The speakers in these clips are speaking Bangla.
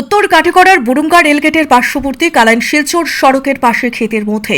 উত্তর কাটিগড়ার বুরুঙ্গা রেলগেটের পার্শ্ববর্তী কালাইন শিলচর সড়কের পাশে ক্ষেতের মধ্যে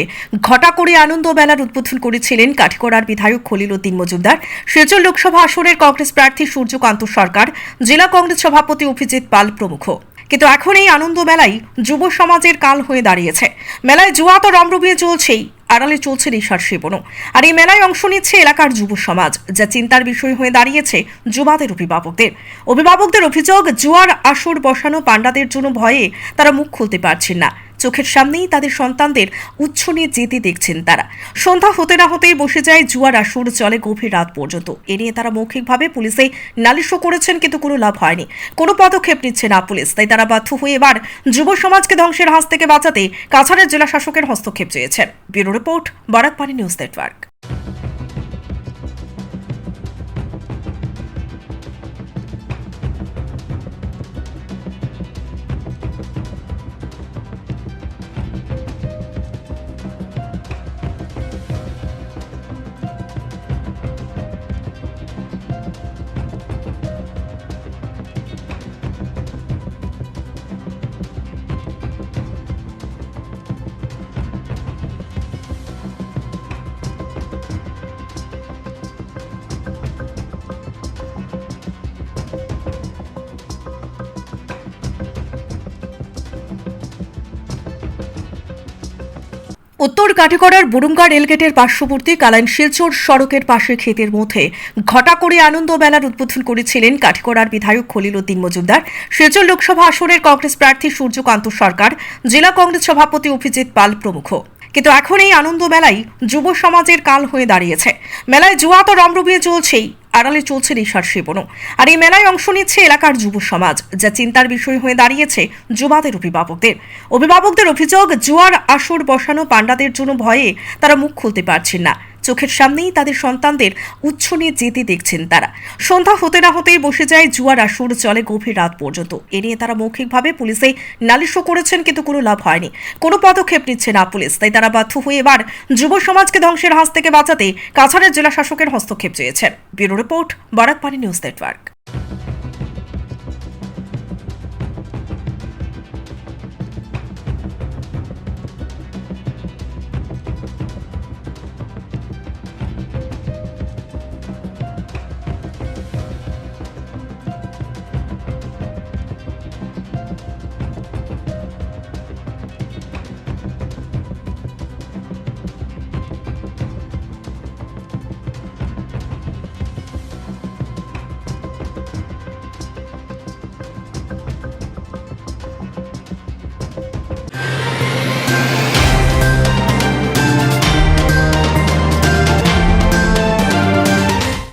ঘটা করে আনন্দ মেলার উদ্বোধন করেছিলেন কাঠিকড়ার বিধায়ক খলিল উদ্দিন মজুমদার। শিলচর লোকসভা আসনের কংগ্রেস প্রার্থী সূর্যকান্ত সরকার, জেলা কংগ্রেস সভাপতি অভিজিৎ পাল প্রমুখ। কিন্তু এখন এই আনন্দ মেলাই যুব সমাজের কাল হয়ে দাঁড়িয়েছে। মেলায় জুয়া তো রমরমিয়ে চলছেই। আড়ালে চলছে নেশার সেবনও। আর এই মেলায় অংশ নিচ্ছে এলাকার যুব সমাজ, যা চিন্তার বিষয় হয়ে দাঁড়িয়েছে যুবাদের অভিভাবকদের। অভিভাবকদের অভিযোগ, জুয়ার আসর বসানো পাণ্ডাদের জন্য ভয়ে তারা মুখ খুলতে পারছেন না। চোখের সামনেই তাদের সন্তানদের উচ্ছনে যেতে দেখছেন তারা। সন্ধ্যা হতে না হতেই বসে যায় জুয়ার আসর চলে গভীর রাত পর্যন্ত। এ নিয়ে তারা মৌখিকভাবে পুলিশে নালিশও করেছেন, কিন্তু কোনো লাভ হয়নি। কোনো পদক্ষেপ নিচ্ছে না পুলিশ, তাই তারা বাধ্য হয়ে এবার যুব সমাজকে ধ্বংসের হাত থেকে বাঁচাতে কাছাড়ের জেলা শাসকের হস্তক্ষেপ চেয়েছেন। Bureau report Barakpani news network. উত্তর কাটিগড়ার বুরুঙ্গা রেলগেটের পার্শ্ববর্তী কালাইন শিলচর সড়কের পাশে ক্ষেতের মধ্যে ঘটা করে আনন্দ মেলার উদ্বোধন করেছিলেন কাঠিগড়ার বিধায়ক খলিল উদ্দিন মজুমদার। শিলচর লোকসভা আসনের কংগ্রেস প্রার্থী সূর্যকান্ত সরকার, জেলা কংগ্রেস সভাপতি অভিজিৎ পাল প্রমুখ। কিন্তু এখন এই আনন্দ মেলাই যুব সমাজের কাল হয়ে দাঁড়িয়েছে। মেলায় জুয়া তো রমরমিয়ে চলছেই। আড়ালে চলছে নেশার সেবনও। আর এই মেলায় অংশ নিচ্ছে এলাকার যুব সমাজ, যা চিন্তার বিষয় হয়ে দাঁড়িয়েছে যুবাদের অভিভাবকদের। অভিভাবকদের অভিযোগ, জুয়ার আসর বসানো পাণ্ডাদের জন্য ভয়ে তারা মুখ খুলতে পারছেন না। চোখের সামনেই তাদের সন্তানদের উচ্ছনে যেতে দেখছেন তারা। সন্ধ্যা হতে না হতেই বসে যায় জুয়ার আসর, চলে গভীর রাত পর্যন্ত। এ নিয়ে তারা মৌখিকভাবে পুলিশে নালিশও করেছেন, কিন্তু কোনো লাভ হয়নি। কোনো পদক্ষেপ নিচ্ছে না পুলিশ, তাই তারা বাধ্য হয়ে এবার যুব সমাজকে ধ্বংসের হাত থেকে বাঁচাতে কাছাড়ের জেলা শাসকের হস্তক্ষেপ চেয়েছেন। Bureau report, Barakpani news network.